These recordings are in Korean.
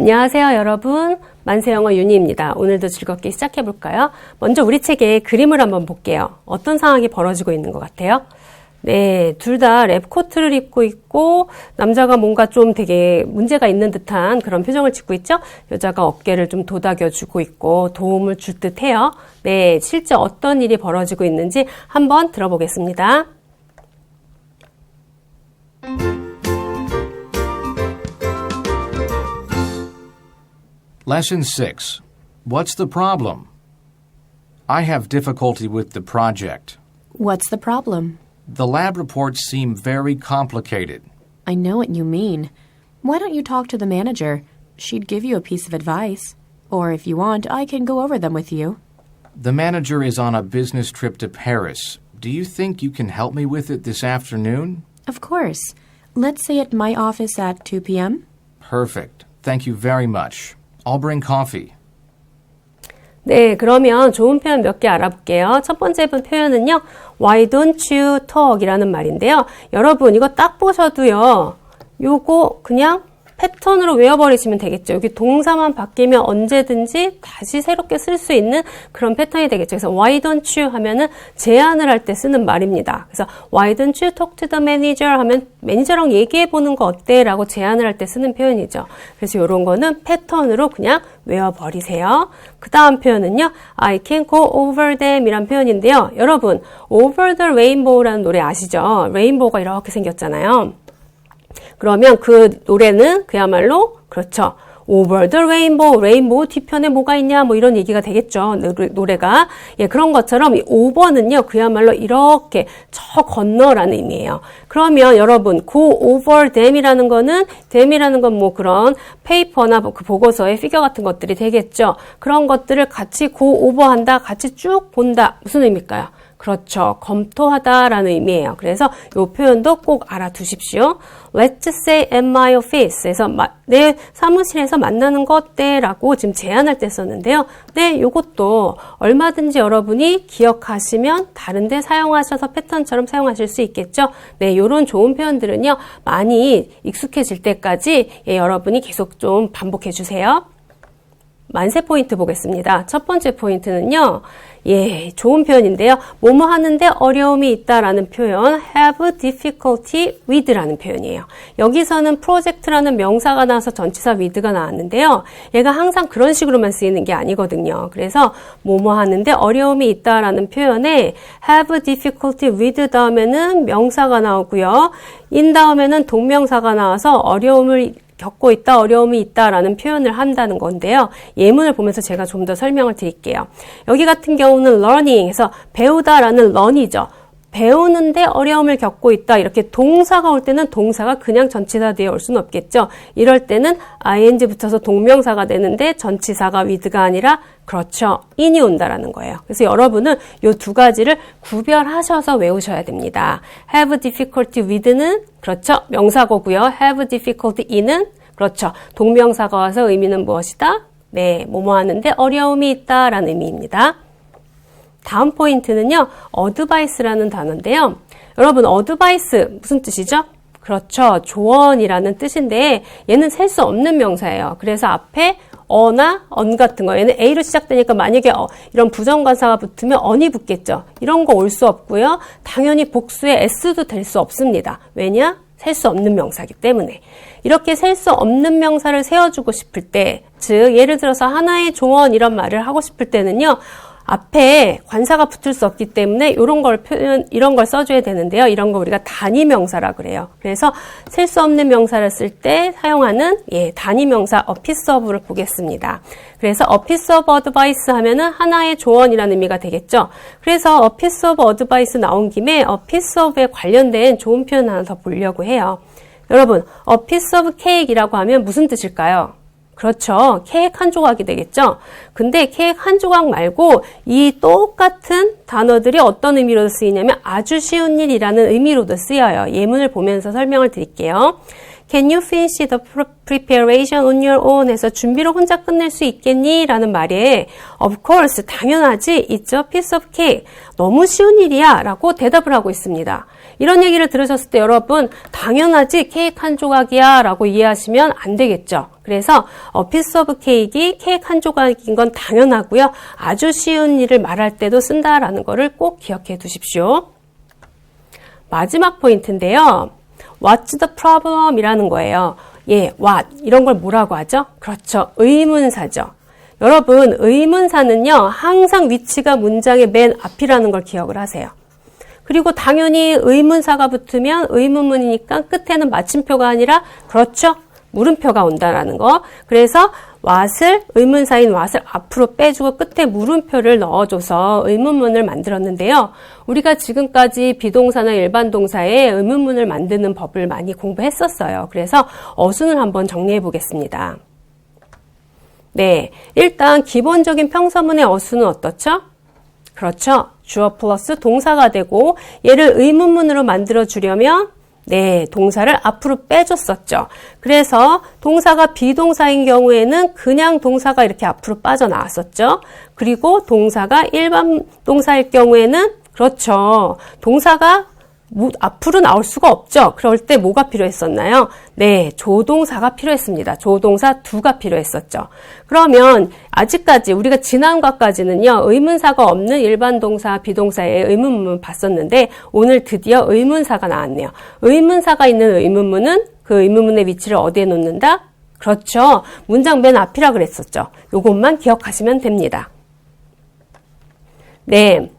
안녕하세요, 여러분. 만세영어 윤희입니다. 오늘도 즐겁게 시작해 볼까요? 먼저 우리 책의 그림을 한번 볼게요. 어떤 상황이 벌어지고 있는 것 같아요? 네, 둘 다 랩코트를 입고 있고 남자가 뭔가 좀 되게 문제가 있는 듯한 그런 표정을 짓고 있죠. 여자가 어깨를 좀 도닥여 주고 있고 도움을 줄 듯해요. 네, 실제 어떤 일이 벌어지고 있는지 한번 들어보겠습니다. Lesson 6. What's the problem? I have difficulty with the project. What's the problem? The lab reports seem very complicated. I know what you mean. Why don't you talk to the manager? She'd give you a piece of advice. Or if you want, I can go over them with you. The manager is on a business trip to Paris. Do you think you can help me with it this afternoon? Of course. Let's say at my office at 2 p.m. Perfect. Thank you very much. I'll bring coffee. 네, 그러면 좋은 표현 몇 개 알아볼게요. 첫 번째 표현은요. Why don't you talk? 이라는 말인데요. 여러분, 이거 딱 보셔도요. 요거 그냥 패턴으로 외워버리시면 되겠죠. 여기 동사만 바뀌면 언제든지 다시 새롭게 쓸 수 있는 그런 패턴이 되겠죠. 그래서 why don't you 하면은 제안을 할 때 쓰는 말입니다. 그래서 why don't you talk to the manager 하면 매니저랑 얘기해 보는 거 어때? 라고 제안을 할 때 쓰는 표현이죠. 그래서 이런 거는 패턴으로 그냥 외워버리세요. 그 다음 표현은요. I can go over them 이란 표현인데요. 여러분, over the rainbow라는 노래 아시죠? 레인보우가 이렇게 생겼잖아요. 그러면 그 노래는 그야말로 그렇죠. Over the Rainbow, 레인보우 뒤편에 뭐가 있냐, 뭐 이런 얘기가 되겠죠. 노래가. 예, 그런 것처럼 이 over는요, 그야말로 이렇게 저 건너라는 의미예요. 그러면 여러분, go over them이라는 거는, them이라는 건 뭐 그런 페이퍼나 그 보고서의 피겨 같은 것들이 되겠죠. 그런 것들을 같이 go over 한다, 같이 쭉 본다. 무슨 의미일까요? 그렇죠. 검토하다라는 의미예요. 그래서 이 표현도 꼭 알아두십시오. Let's say at my office에서 내 사무실에서 만나는 거 어때라고 지금 제안할 때 썼는데요. 네, 이것도 얼마든지 여러분이 기억하시면 다른데 사용하셔서 패턴처럼 사용하실 수 있겠죠. 네, 이런 좋은 표현들은요 많이 익숙해질 때까지 예, 여러분이 계속 좀 반복해 주세요. 만세 포인트 보겠습니다. 첫 번째 포인트는요. 예, 좋은 표현인데요. 뭐뭐 하는데 어려움이 있다라는 표현 have difficulty with라는 표현이에요. 여기서는 프로젝트라는 명사가 나와서 전치사 with가 나왔는데요. 얘가 항상 그런 식으로만 쓰이는 게 아니거든요. 그래서 뭐뭐 하는데 어려움이 있다라는 표현에 have difficulty with 다음에는 명사가 나오고요. in 다음에는 동명사가 나와서 어려움을 겪고 있다, 어려움이 있다라는 표현을 한다는 건데요. 예문을 보면서 제가 좀 더 설명을 드릴게요. 여기 같은 경우는 learning에서 배우다라는 learn이죠. 배우는데 어려움을 겪고 있다. 이렇게 동사가 올 때는 동사가 그냥 전치사 뒤에 올 수는 없겠죠. 이럴 때는 ing 붙어서 동명사가 되는데 전치사가 with가 아니라 그렇죠. in이 온다라는 거예요. 그래서 여러분은 이 두 가지를 구별하셔서 외우셔야 됩니다. have difficulty with는 그렇죠. 명사고고요. have difficulty in은 그렇죠. 동명사가 와서 의미는 무엇이다? 네, 뭐뭐 하는데 어려움이 있다라는 의미입니다. 다음 포인트는요. 어드바이스라는 단어인데요. 여러분 어드바이스 무슨 뜻이죠? 그렇죠. 조언이라는 뜻인데 얘는 셀 수 없는 명사예요. 그래서 앞에 어나 언 같은 거 얘는 A로 시작되니까 만약에 어, 이런 부정관사가 붙으면 언이 붙겠죠. 이런 거 올 수 없고요. 당연히 복수에 S도 될 수 없습니다. 왜냐? 셀 수 없는 명사기 때문에. 이렇게 셀 수 없는 명사를 세워주고 싶을 때, 즉 예를 들어서 하나의 조언 이런 말을 하고 싶을 때는요. 앞에 관사가 붙을 수 없기 때문에 이런 걸 표현, 이런 걸 써줘야 되는데요. 이런 거 우리가 단위 명사라 그래요. 그래서 셀 수 없는 명사를 쓸 때 사용하는 예, 단위 명사 어피스 어브를 보겠습니다. 그래서 어피스 어브 어드바이스 하면은 하나의 조언이라는 의미가 되겠죠. 그래서 어피스 어브 어드바이스 나온 김에 어피스 어브에 관련된 좋은 표현 하나 더 보려고 해요. 여러분, 어피스 오브 케이크이라고 하면 무슨 뜻일까요? 그렇죠. 케이크 한 조각이 되겠죠. 근데 케이크 한 조각 말고 이 똑같은 단어들이 어떤 의미로 쓰이냐면 아주 쉬운 일이라는 의미로도 쓰여요. 예문을 보면서 설명을 드릴게요. Can you finish the preparation on your own? 해서 준비를 혼자 끝낼 수 있겠니? 라는 말에 Of course, 당연하지. It's a piece of cake. 너무 쉬운 일이야. 라고 대답을 하고 있습니다. 이런 얘기를 들으셨을 때 여러분 당연하지 케이크 한 조각이야 라고 이해하시면 안 되겠죠. 그래서 a piece of cake이 케이크 한 조각인 건 당연하고요. 아주 쉬운 일을 말할 때도 쓴다라는 거를 꼭 기억해 두십시오. 마지막 포인트인데요. What's the problem? 이라는 거예요. 예, what. 이런 걸 뭐라고 하죠? 그렇죠. 의문사죠. 여러분, 의문사는요, 항상 위치가 문장의 맨 앞이라는 걸 기억을 하세요. 그리고 당연히 의문사가 붙으면 의문문이니까 끝에는 마침표가 아니라, 그렇죠. 물음표가 온다라는 거. 그래서 what을 의문사인 what을 앞으로 빼주고 끝에 물음표를 넣어줘서 의문문을 만들었는데요. 우리가 지금까지 비동사나 일반 동사에 의문문을 만드는 법을 많이 공부했었어요. 그래서 어순을 한번 정리해 보겠습니다. 네, 일단 기본적인 평서문의 어순은 어떻죠? 그렇죠. 주어 플러스 동사가 되고 얘를 의문문으로 만들어 주려면 네, 동사를 앞으로 빼줬었죠. 그래서 동사가 비동사인 경우에는 그냥 동사가 이렇게 앞으로 빠져나왔었죠. 그리고 동사가 일반 동사일 경우에는 그렇죠. 동사가 앞으로 나올 수가 없죠. 그럴 때 뭐가 필요했었나요? 네, 조동사가 필요했습니다. 조동사 두가 필요했었죠. 그러면 아직까지 우리가 지난과까지는요, 의문사가 없는 일반 동사, 비동사의 의문문 봤었는데 오늘 드디어 의문사가 나왔네요. 의문사가 있는 의문문은 그 의문문의 위치를 어디에 놓는다? 그렇죠. 문장 맨 앞이라 그랬었죠. 요것만 기억하시면 됩니다. 네.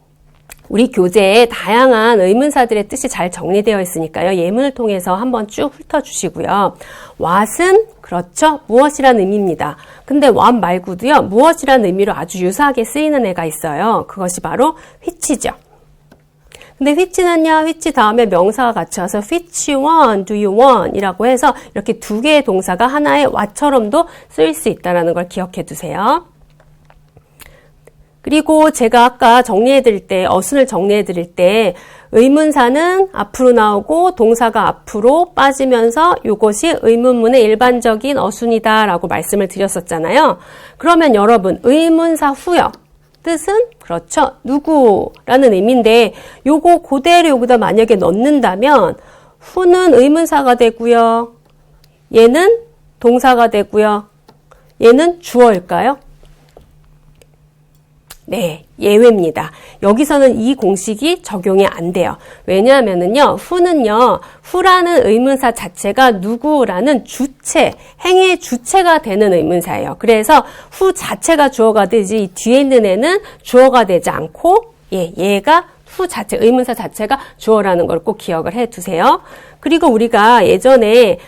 우리 교재에 다양한 의문사들의 뜻이 잘 정리되어 있으니까요. 예문을 통해서 한번 쭉 훑어주시고요. what은 그렇죠. 무엇이란 의미입니다. 근데 what 말고도요. 무엇이란 의미로 아주 유사하게 쓰이는 애가 있어요. 그것이 바로 which죠. 근데 which는요, which 다음에 명사가 같이 와서 which one do you want? 이라고 해서 이렇게 두 개의 동사가 하나의 what처럼도 쓰일 수 있다는 걸 기억해 두세요. 그리고 제가 아까 정리해 드릴 때, 어순을 정리해 드릴 때, 의문사는 앞으로 나오고 동사가 앞으로 빠지면서 이것이 의문문의 일반적인 어순이다 라고 말씀을 드렸었잖아요. 그러면 여러분, 의문사 후역. 뜻은 그렇죠. 누구라는 의미인데 요거 그대로 여기다 만약에 넣는다면 후는 의문사가 되고요. 얘는 동사가 되고요. 얘는 주어일까요? 네, 예외입니다. 여기서는 이 공식이 적용이 안 돼요. 왜냐하면은요, 후는요, 후라는 의문사 자체가 누구라는 주체, 행위의 주체가 되는 의문사예요. 그래서 후 자체가 주어가 되지, 이 뒤에 있는 애는 주어가 되지 않고, 예, 얘가 후 자체, 의문사 자체가 주어라는 걸 꼭 기억을 해 두세요. 그리고 우리가 예전에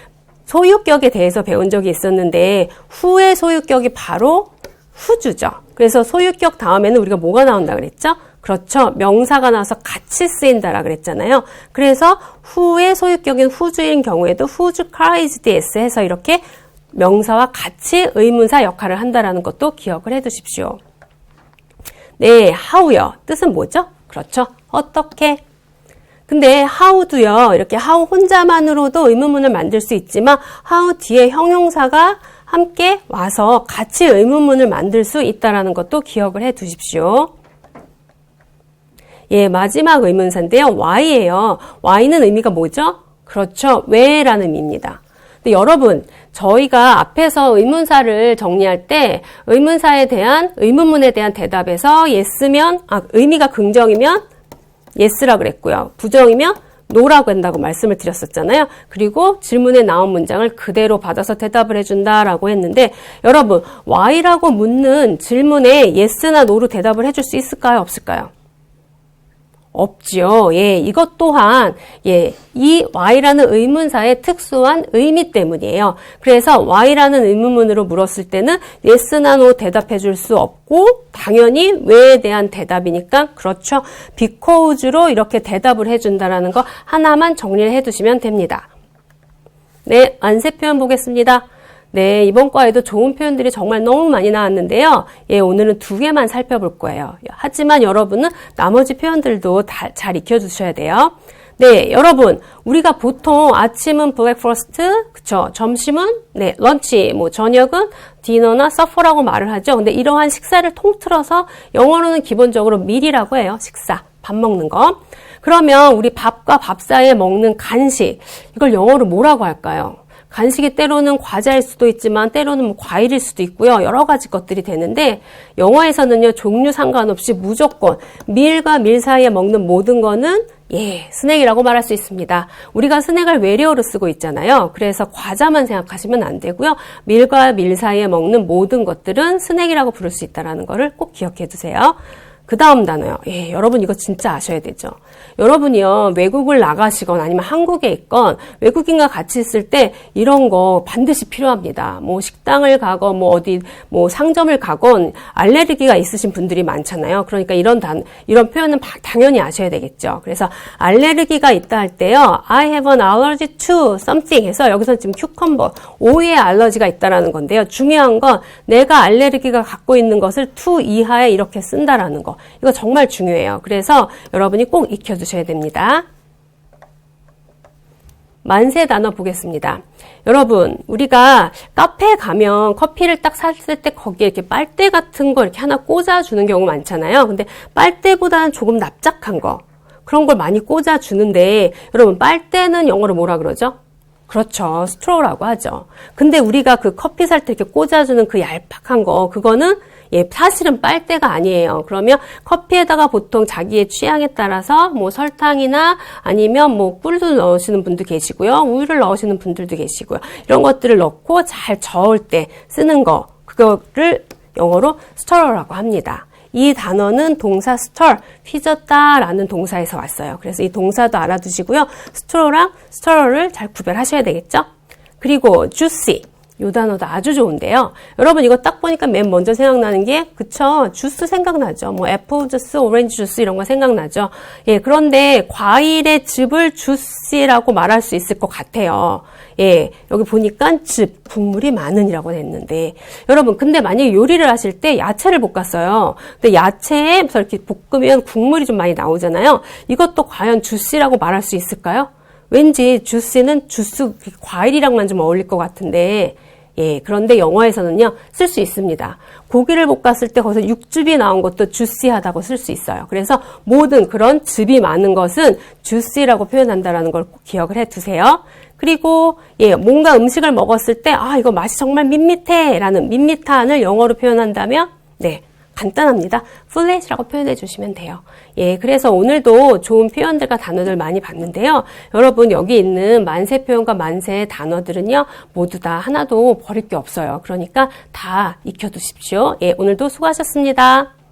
소유격에 대해서 배운 적이 있었는데, 후의 소유격이 바로 후주죠. 그래서 소유격 다음에는 우리가 뭐가 나온다 그랬죠? 그렇죠. 명사가 나와서 같이 쓰인다라 그랬잖아요. 그래서 후의 소유격인 후주인 경우에도 후주 카라이즈드 s 해서 이렇게 명사와 같이 의문사 역할을 한다라는 것도 기억을 해 두십시오. 네, how요. 뜻은 뭐죠? 그렇죠. 어떻게? 근데 how도요. 이렇게 how 혼자만으로도 의문문을 만들 수 있지만 how 뒤에 형용사가 함께 와서 같이 의문문을 만들 수 있다는 것도 기억을 해 두십시오. 예, 마지막 의문사인데요. why예요. why는 의미가 뭐죠? 그렇죠. 왜라는 의미입니다. 근데 여러분, 저희가 앞에서 의문사를 정리할 때 의문사에 대한 의문문에 대한 대답에서 yes면 아, 의미가 긍정이면 yes라 그랬고요. 부정이면 노라고 한다고 말씀을 드렸었잖아요. 그리고 질문에 나온 문장을 그대로 받아서 대답을 해준다라고 했는데 여러분 why라고 묻는 질문에 yes나 no로 대답을 해줄 수 있을까요? 없을까요? 없지요. 예, 이것 또한 예, 이 why라는 의문사의 특수한 의미 때문이에요. 그래서 why라는 의문문으로 물었을 때는 yes나 no 대답해 줄 수 없고 당연히 왜에 대한 대답이니까 그렇죠. because로 이렇게 대답을 해 준다라는 거 하나만 정리를 해 두시면 됩니다. 네, 안세 표현 보겠습니다. 네, 이번 과에도 좋은 표현들이 정말 너무 많이 나왔는데요. 예, 오늘은 두 개만 살펴볼 거예요. 하지만 여러분은 나머지 표현들도 다, 잘 익혀두셔야 돼요. 네, 여러분, 우리가 보통 아침은 브렉퍼스트, 그쵸? 점심은 네, 런치, 뭐 저녁은 디너나 서퍼라고 말을 하죠. 근데 이러한 식사를 통틀어서 영어로는 기본적으로 밀이라고 해요. 식사, 밥 먹는 거. 그러면 우리 밥과 밥 사이에 먹는 간식, 이걸 영어로 뭐라고 할까요? 간식이 때로는 과자일 수도 있지만 때로는 뭐 과일일 수도 있고요. 여러 가지 것들이 되는데 영어에서는요 종류 상관없이 무조건 밀과 밀 사이에 먹는 모든 거는 예, 스낵이라고 말할 수 있습니다. 우리가 스낵을 외래어로 쓰고 있잖아요. 그래서 과자만 생각하시면 안 되고요. 밀과 밀 사이에 먹는 모든 것들은 스낵이라고 부를 수 있다는 것을 꼭 기억해 두세요. 그 다음 단어요. 예, 여러분 이거 진짜 아셔야 되죠. 여러분이요, 외국을 나가시건 아니면 한국에 있건 외국인과 같이 있을 때 이런 거 반드시 필요합니다. 뭐 식당을 가건 뭐 어디 뭐 상점을 가건 알레르기가 있으신 분들이 많잖아요. 그러니까 이런 단, 이런 표현은 바- 당연히 아셔야 되겠죠. 그래서 알레르기가 있다 할 때요, I have an allergy to something 해서 여기서 지금 cucumber, 오이에 알러지가 있다라는 건데요. 중요한 건 내가 알레르기가 갖고 있는 것을 to 이하에 이렇게 쓴다라는 거. 이거 정말 중요해요. 그래서 여러분이 꼭 익혀두셔야 됩니다. 만세 단어 보겠습니다. 여러분, 우리가 카페에 가면 커피를 딱 샀을 때 거기에 이렇게 빨대 같은 거 이렇게 하나 꽂아주는 경우 많잖아요. 근데 빨대보다는 조금 납작한 거. 그런 걸 많이 꽂아주는데, 여러분, 빨대는 영어로 뭐라 그러죠? 그렇죠. 스트로우라고 하죠. 근데 우리가 그 커피 살 때 이렇게 꽂아주는 그 얄팍한 거, 그거는 예, 사실은 빨대가 아니에요. 그러면 커피에다가 보통 자기의 취향에 따라서 뭐 설탕이나 아니면 뭐 꿀을 넣으시는 분도 계시고요. 우유를 넣으시는 분들도 계시고요. 이런 것들을 넣고 잘 저을 때 쓰는 거, 그거를 영어로 스터러라고 합니다. 이 단어는 동사 스터, 휘젓다라는 동사에서 왔어요. 그래서 이 동사도 알아두시고요. 스트로랑 스터러를 잘 구별하셔야 되겠죠? 그리고 juicy. 이 단어도 아주 좋은데요. 여러분 이거 딱 보니까 맨 먼저 생각나는 게 그쵸 주스 생각나죠. 뭐 애플 주스, 오렌지 주스 이런 거 생각나죠. 예 그런데 과일의 즙을 주스라고 말할 수 있을 것 같아요. 예 여기 보니까 즙 국물이 많은이라고 했는데 여러분 근데 만약에 요리를 하실 때 야채를 볶았어요. 근데 야채에 이렇게 볶으면 국물이 좀 많이 나오잖아요. 이것도 과연 주스라고 말할 수 있을까요? 왠지 주스는 주스 과일이랑만 좀 어울릴 것 같은데 예 그런데 영어에서는요 쓸 수 있습니다. 고기를 볶았을 때 거기서 육즙이 나온 것도 주시하다고 쓸 수 있어요. 그래서 모든 그런 즙이 많은 것은 주시라고 표현한다라는 걸 꼭 기억을 해 두세요. 그리고 예 뭔가 음식을 먹었을 때 아 이거 맛이 정말 밋밋해 라는 밋밋한을 영어로 표현한다면 네 간단합니다. 플랫이라고 표현해 주시면 돼요. 예, 그래서 오늘도 좋은 표현들과 단어들 많이 봤는데요. 여러분 여기 있는 만세 표현과 만세 단어들은요. 모두 다 하나도 버릴 게 없어요. 그러니까 다 익혀 두십시오. 예, 오늘도 수고하셨습니다.